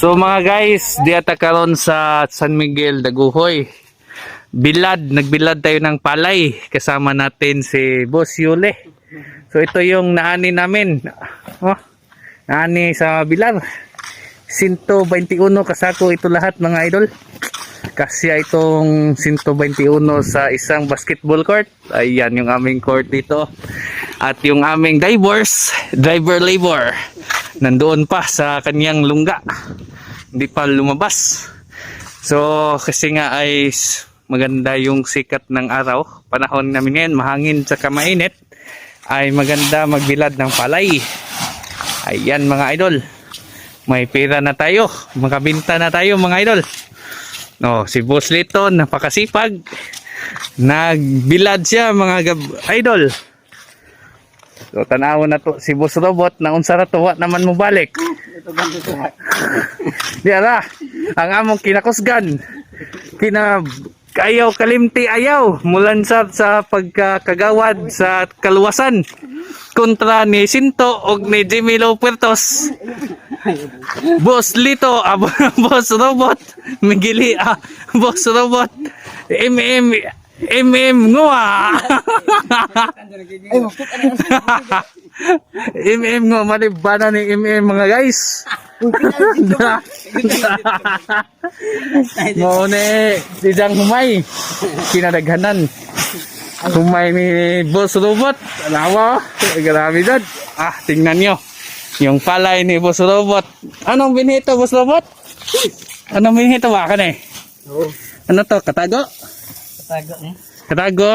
So mga guys, di ata karon sa San Miguel, Daguhoy. Bilad, nagbilad tayo ng palay. Kasama natin si Boss Yule. So ito yung naani namin. Oh, naani sa Bilar. 121 kasako ito lahat mga idol. Kasya itong 121 sa isang basketball court. Ayan yung aming court dito. At yung aming divers, driver labor, nandoon pa sa kanyang lungga. Hindi pa lumabas. So, kasi nga ay maganda yung sikat ng araw. Panahon namin ngayon, mahangin sa mainit. Ay maganda magbilad ng palay. Ayan mga idol. May pera na tayo. Makabinta na tayo mga idol. No, si Boss Lito, napakasipag. Nagbilad siya mga idol. So tanaw na to si Boss Robot na unsa ra to wa naman mo balik. Di ara ang among kinakusgan. Kina ayaw kalimti ayaw mulansad sa pagkakagawad sa kaluwasan kontra ni Sinto og ni Jimmy Lopertos. Boss Lito, ah, Boss Robot, Migili, ah, Boss Robot, MM, MM Ngua. MM Ngua, malibana ni MM mga guys. Mo ni Dijang Humay, kinadaghanan. Humay ni Boss Robot, alawa, grabe dad. Ah, tingnan nyo. Yung palay ni Boss Robot. Anong binhito, Boss Robot? Anong binhito ba ka na eh? Ano to, katago? Tago niya. Katago.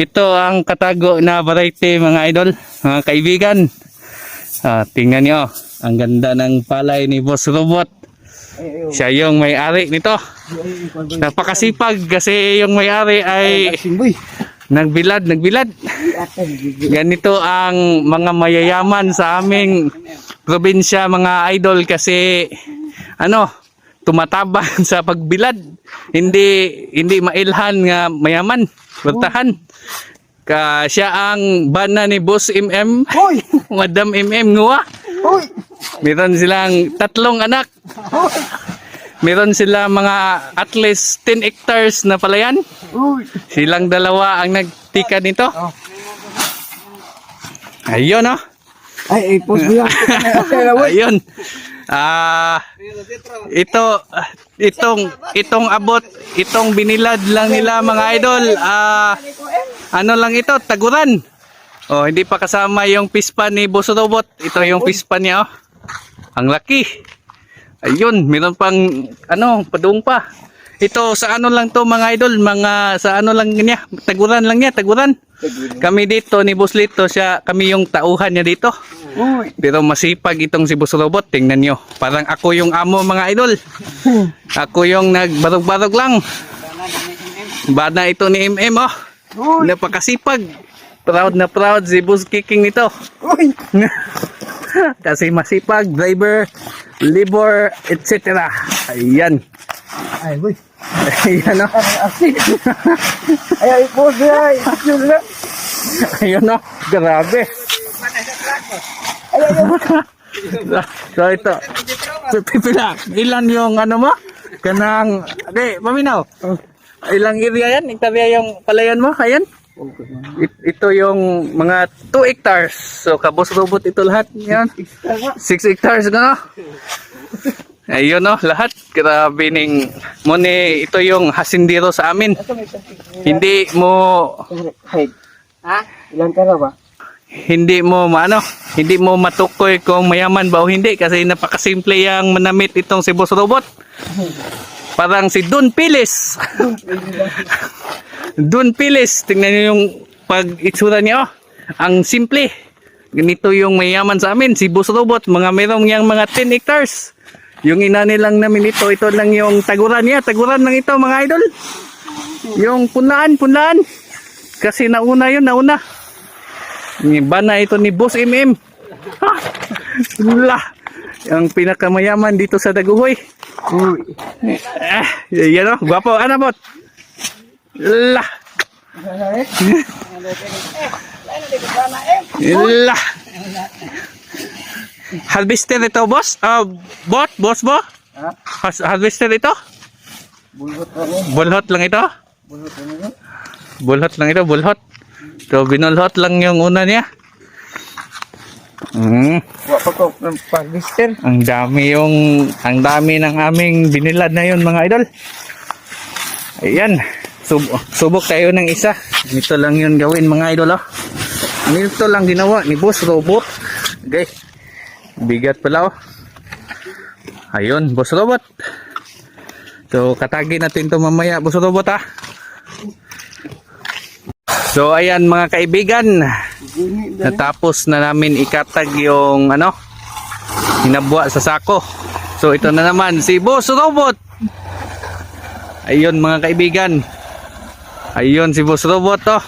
Ito ang katago na variety mga idol, mga kaibigan. Ah, tingnan nyo, ang ganda ng palay ni Boss Robot. Siya yung may-ari nito. Napakasipag kasi yung may-ari ay nagbilad, nagbilad. Ganito ang mga mayayaman sa aming probinsya mga idol kasi ano, tumatabang sa pagbilad. Hindi hindi mailhan nga mayaman, bertahan. Ka siya ang bana ni Boss MM, Hoy! Madam MM nguwa. Hoy! Meron silang tatlong anak. Meron sila mga at least 10 hectares na palayan. Hoy! Silang dalawa ang nagtika nito. Oh. Ayun oh. Ay, ay, post mo yan. Ayun. Ah, ito itong itong abot, itong binilad lang nila mga idol. Ah, ano lang ito, taguran. Oh, hindi pa kasama yung pispa ni Boss Robot. Ito yung pispa niya oh. Ang laki. Ayun, meron pang ano, padung pa. Ito sa ano lang to mga idol, mga sa ano lang niya, taguran lang niya, taguran. Kami dito ni Boss Lito, siya kami yung tauhan niya dito. Hoy! Pero masipag itong si Boss Robot, tingnan nyo. Parang ako yung amo mga idol. Ako yung nagbarog-barog lang. Bana ito ni MM oh. Napakasipag. Proud na proud si Boss Kicking nito. Kasi masipag, driver, labor, etc. Ayan. Ay, boy. Ayan oh. Asin! Ay, ay. Ayan oh. Grabe. Ay, ay, ay. So ito. Pipila. Ilan yung ano mo? Kanang, okay, paminaw. Ilang area yan? Hektarya yung palayan mo? Ayan. It- ito yung mga 2 hectares. So, kabos robot ito lahat. Yan. 6 hectares na. Ayun no, lahat. Grabe ning mo ni ito yung hasindiro sa amin. Hindi mo. Ha? Ilan ka na ba? hindi mo maano, hindi mo matukoy kung mayaman ba o hindi kasi napakasimple yang manamit itong si Boss Robot. Parang si Don Pilis. Don Pilis, tingnan niyo yung pag itsura niya oh. Ang simple. Ganito yung mayaman sa amin, si Boss Robot, mga merong yang mga 10 hectares. Yung ina nilang namin ito, ito lang yung taguran niya, taguran lang ito mga idol. Yung punlaan, punlaan. Kasi nauna yun, nauna. Iba na ito ni Boss MM. Ha! La! Ang pinakamayaman dito sa Daguhoy. Hoy! Ah, yan o, gwapo. Ano bot? La! La! Harvester ito, boss? Ah, bot, boss bo? Ha? Has- harvester ito? Bulot na rin. Bulhot lang ito? Bulot na rin. Bulhot lang ito, bulhot. So, binulhot lang yung una niya. Mm, pag-mister. ang dami yung, ang dami ng aming binilad na yun, mga idol. Ayan. Sub subok tayo ng isa. Ito lang yun gawin, mga idol, oh. Nito lang ginawa ni Boss Robot. Okay. Bigat pala, oh. Ayun, Boss Robot. So, katagi natin to mamaya, Boss Robot, ah. So, ayan mga kaibigan. Natapos na namin ikatag yung ano, hinabwa sa sako. So, ito na naman si Boss Robot. Ayun mga kaibigan. Ayun si Boss Robot, oh.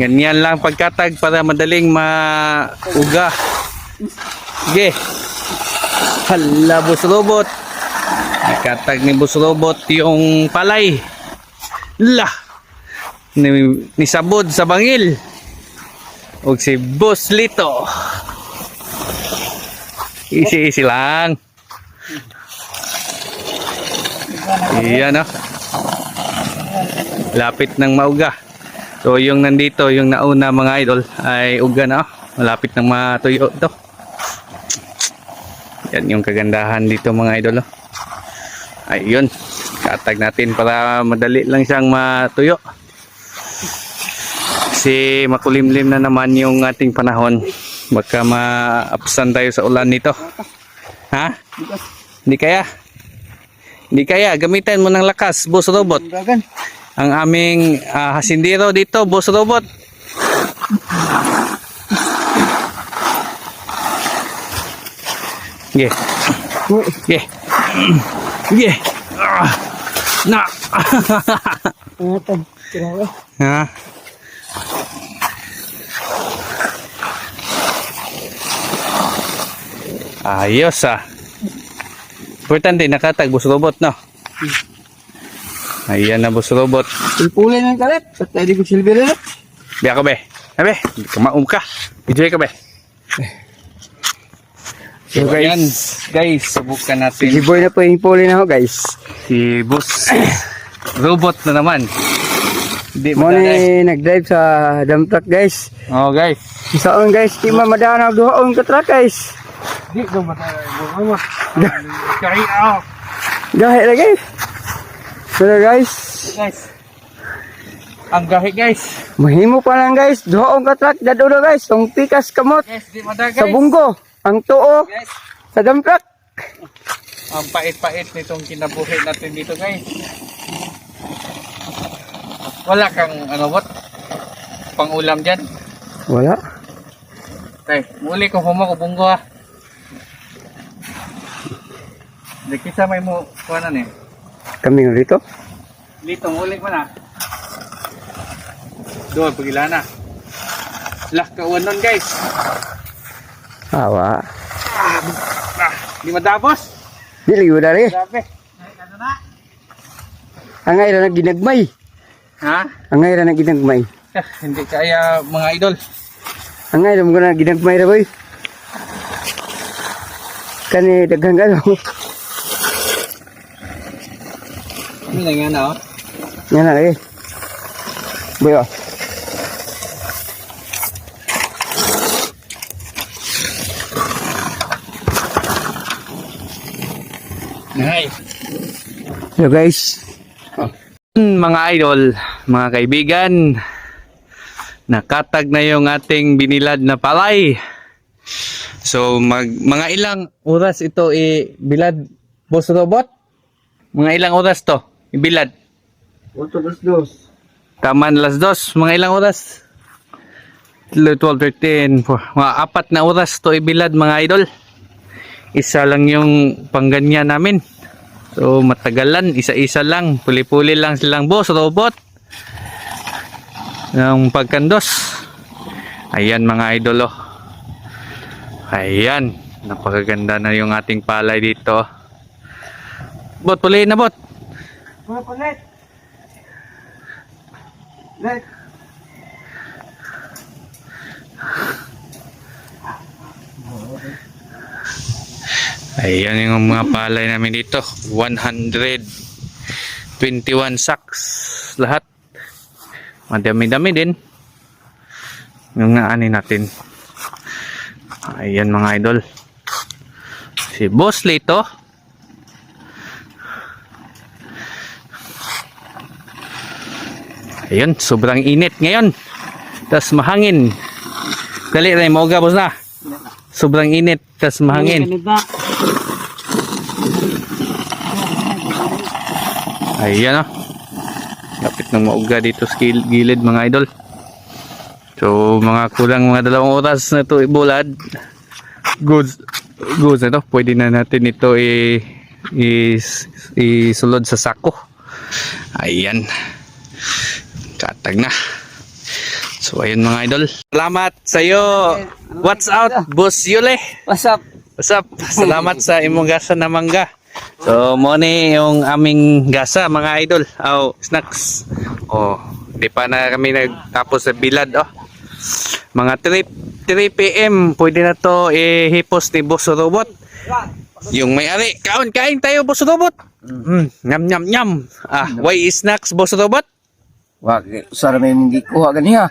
Ganyan lang pagkatag para madaling mauga. Sige. Hala, Boss Robot. Ikatag ni Boss Robot yung palay. Lah. Ni, ni sabod sa bangil. Og si Boss Lito. Easy-easy lang. Iyan oh. Lapit ng mauga. So yung nandito, yung nauna mga idol ay uga na oh. Malapit ng matuyo to. Yan yung kagandahan dito mga idol oh. Ayun. Katag natin para madali lang siyang matuyo. Kasi makulimlim na naman yung ating panahon. Baka maapsan tayo sa ulan nito. Ha? Hindi kaya? Hindi kaya. Gamitan mo ng lakas, boss robot. Ang aming ah, hasindero dito, boss robot. Ge. Uy, Ge. Ge. Ah. Na. ha? Ayos ah. Importante nakatag bus robot no. Ayan na bus robot. Pulpulay ng kalat. At di ko silbi rin. Biya ka be. Abe, kumaum ka. Enjoy ka be. So So, guys, guys. guys, subukan natin Si boy na po yung pulay na ako guys. si bus robot na naman. Hindi Mo madalay. ni nag-drive sa dump truck guys. Oh guys. Isaon guys, di man madaan ang duhaon ka truck guys. Di ko matay. Kaya ako. Gahe na guys. Pero guys, Guys. Ang gahi guys. mahimo pa lang guys. Duhaon ka truck dadulo guys. Tong pikas kamot Guys, di madag sa guys. bunggo. Ang tuo Guys, sa dump truck. ang pait-pait nitong kinabuhi natin dito guys. Wala kang ano what? Pangulam dyan. Wala. Tay, muli ko humo ko bunggo ha. Di kita may mo kuanan eh. Kami rito. Dito muli mo na. Doon pagila na. Lah kawan nun guys. Awa. Di madapos. Dili ko dari. Grabe. Ano na? Na ginagmay. Ha? Angay ra na ginagmay. Eh, hindi kaya mga idol. Angay ra mo na ginagmay ra boy. Kani daghang galo. Ano na yan oh? Yan na lagi. Boy oh. Ngay. So guys, Mga idol, mga kaibigan, nakatag na yung ating binilad na palay. So, mag, mga ilang oras ito i-bilad, boss robot? Mga ilang oras to, ibilad? Otro dos dos. Taman las dos, mga ilang oras? 12, 13, four- mga apat na oras to ibilad mga idol. Isa lang yung pangganyan namin. So matagalan, isa-isa lang, puli-puli lang silang boss, robot. Ng pagkandos. Ayan mga idol oh. Ayan, napakaganda na yung ating palay dito. Bot, puliin na bot. Mga palit. Let. Ayan yung mga palay namin dito. 121 sacks. Lahat. Madami-dami din. Yung naani natin. Ayan mga idol. Si Boss Lito. Ayun, sobrang init ngayon. Tapos mahangin. Dali rin, mauga boss na. Sobrang init, tapos mahangin. Ayan o. Lapit ng mauga dito sa gil- gilid mga idol. So mga kulang mga dalawang oras na to ibulad. Goods, goods na to. Pwede na natin ito i, is, isulod sa sako. Ayan. Katag na. So ayun mga idol. Salamat sa iyo. What's out, Boss Yule? What's up? What's up? Salamat sa imong gasa na mangga. So, mo ni yung aming gasa, mga idol. Oh, snacks. Oh, di pa na kami nagtapos sa bilad, oh. Mga 3, 3 p.m. Pwede na to ihipos ni Boss Robot. Yung may-ari, kaon, kain tayo, Boss Robot. Mm, nyam, nyam, nyam. Ah, why is snacks, Boss Robot? Wag, usara may mong gikuha ganiha.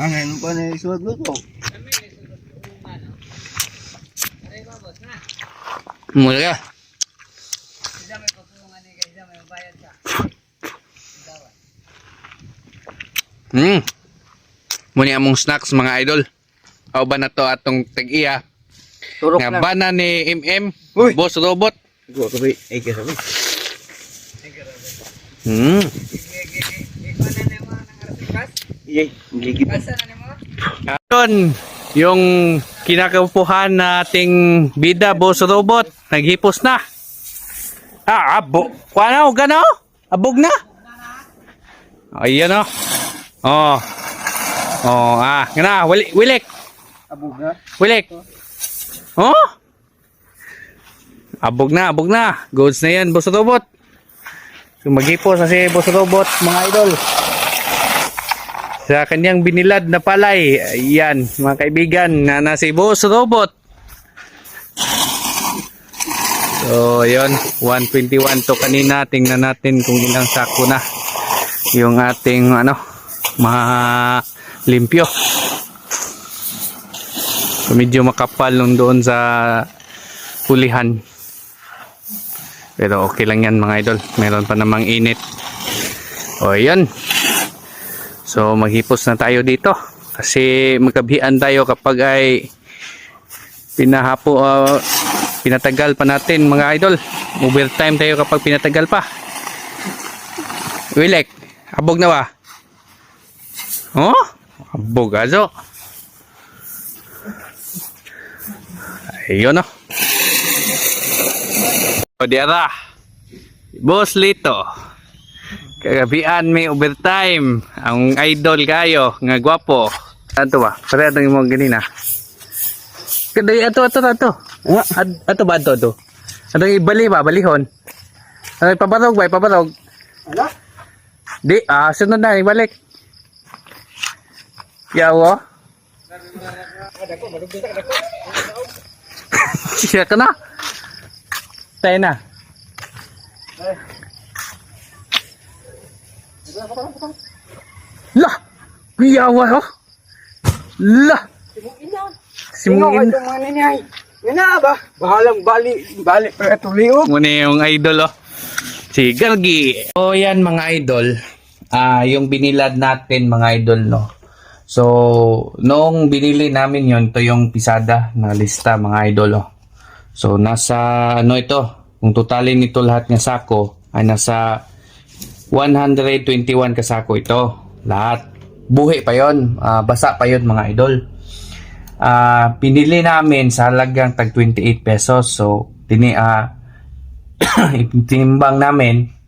Ah, ngayon pa na suwag luto. Mula ka. Hmm. Muni among snacks mga idol. Aw ba na to atong tag-iya? Turok Nga na. ba na ni MM? Uy! Boss Robot? Gua ka ba? Ay, kaya sabi. Hmm. Iyay, ligid. Yun, yung kinakapuhan nating bida, Boss Robot, naghipos na. Ah, abo. Kuha na, gano? Abog na. Ayan o. Oh. Oh, ah, gana, wili, wilik, Abog na. wilik. Oh? Abog na, abog na. Goods na yan, Boss Robot. So, maghipos na si Boss Robot, mga idol sa kanyang binilad na palay. Ayan, mga kaibigan, na nasi Boss Robot. So, yun, 121 to kanina. Tingnan natin kung ilang sako na yung ating ano, limpyo. So, medyo makapal nung doon sa hulihan. Pero okay lang yan mga idol. Meron pa namang init. O, yun. So maghipos na tayo dito kasi magkabihan tayo kapag ay pinahapo uh, pinatagal pa natin mga idol. Overtime tayo kapag pinatagal pa. Wilek, abog na ba? Oh? Abog azo. Ayun oh. O diara. Boss Lito. Kagabian may overtime. Ang idol kayo, nga gwapo. Ato ba? Pare atong imo ganina. Kaday ato ato ato. Nga ad- ato ba ato ato? Atong ibali ba balihon? Ay pabarog ba pabarog? Ala? Di ah sunod na ibalik. Yawo. Siya ka na. Tayo na. Lah! Piyawa ho! Lah! Ito mga ninay. Yan na ba? Bahalang bali, bali pa ito liog. Muna yung idol oh. Si Galgi. So yan mga idol. Ah, yung binilad natin mga idol no. So, noong binili namin yon to yung pisada na lista mga idol oh. So, nasa ano ito? Kung totalin nito lahat ng sako ay nasa 121 kasako ito. Lahat. Buhi pa yon, Ah, basa pa yon mga idol. ah, pinili namin sa halagang tag 28 pesos. So, tini, ah, tinimbang namin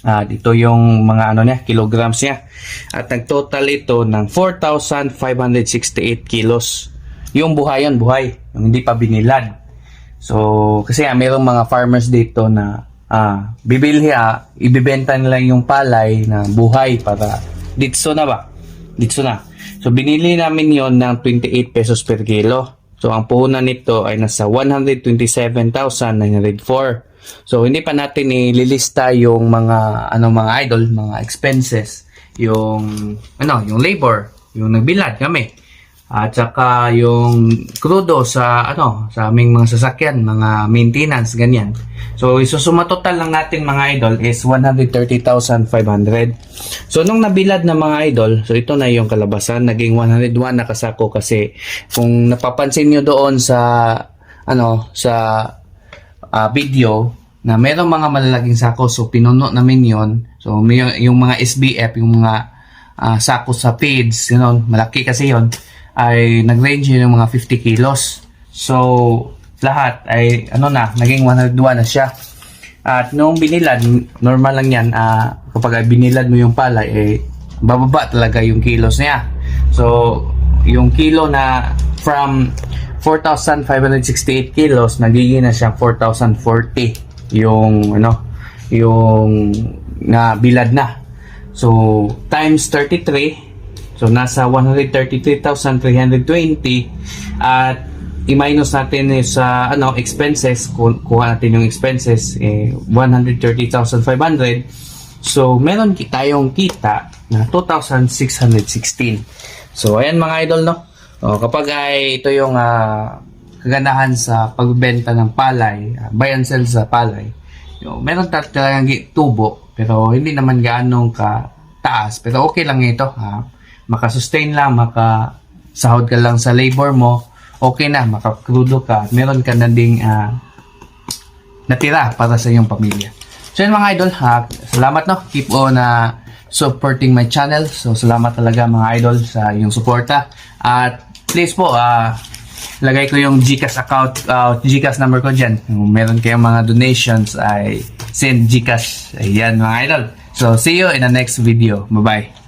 Ah, dito yung mga ano niya, kilograms niya. At nag-total ito ng 4,568 kilos. Yung buhay yan, buhay. Yung hindi pa binilad. So, kasi ah, mayroong mga farmers dito na ah, bibili ah, ibibenta nila yung palay na buhay para ditso na ba? Ditso na. So, binili namin yon ng 28 pesos per kilo. So, ang puhunan nito ay nasa 127,904. So, hindi pa natin ililista yung mga, ano, mga idol, mga expenses. Yung, ano, yung labor, yung nagbilad kami. At saka yung krudo sa, ano, sa aming mga sasakyan, mga maintenance, ganyan. So, isusuma total lang natin mga idol is 130,500. So, nung nabilad na mga idol, so ito na yung kalabasan, naging 101 na kasako kasi kung napapansin nyo doon sa, ano, sa ah, video na merong mga malalaking sako so pinuno namin yon so may, yung mga SBF yung mga ah, sako sa feeds you know, malaki kasi yon ay nag-range yun yung mga 50 kilos. So lahat ay ano na naging 102 na siya. At nung binilad normal lang yan ah, kapag binilad mo yung palay eh bababa talaga yung kilos niya. So yung kilo na from 4,568 kilos, nagiging na siya 4,040 yung ano, yung na bilad na. So, times 33, so nasa 133,320 at i-minus natin sa ano expenses, ku- kuha natin yung expenses eh 130,500. So, meron tayong kita na 2,616. So, ayan mga idol, no? O, kapag ay ito yung ah, kagandahan sa pagbenta ng palay, ah, buy and sell sa palay, yung, meron talagang tubo, pero hindi naman gaano ka taas. Pero okay lang ito, ha? Makasustain lang, makasahod ka lang sa labor mo, okay na, makakrudo ka, meron ka na ding ah, natira para sa iyong pamilya. So yun mga idol, ha, salamat no. Keep on uh, supporting my channel. So salamat talaga mga idol sa iyong suporta. At please po, ah, lagay ko yung GCash account, uh, GCash number ko dyan. Kung meron kayong mga donations ay send GCash. Ayan mga idol. So see you in the next video. Bye-bye.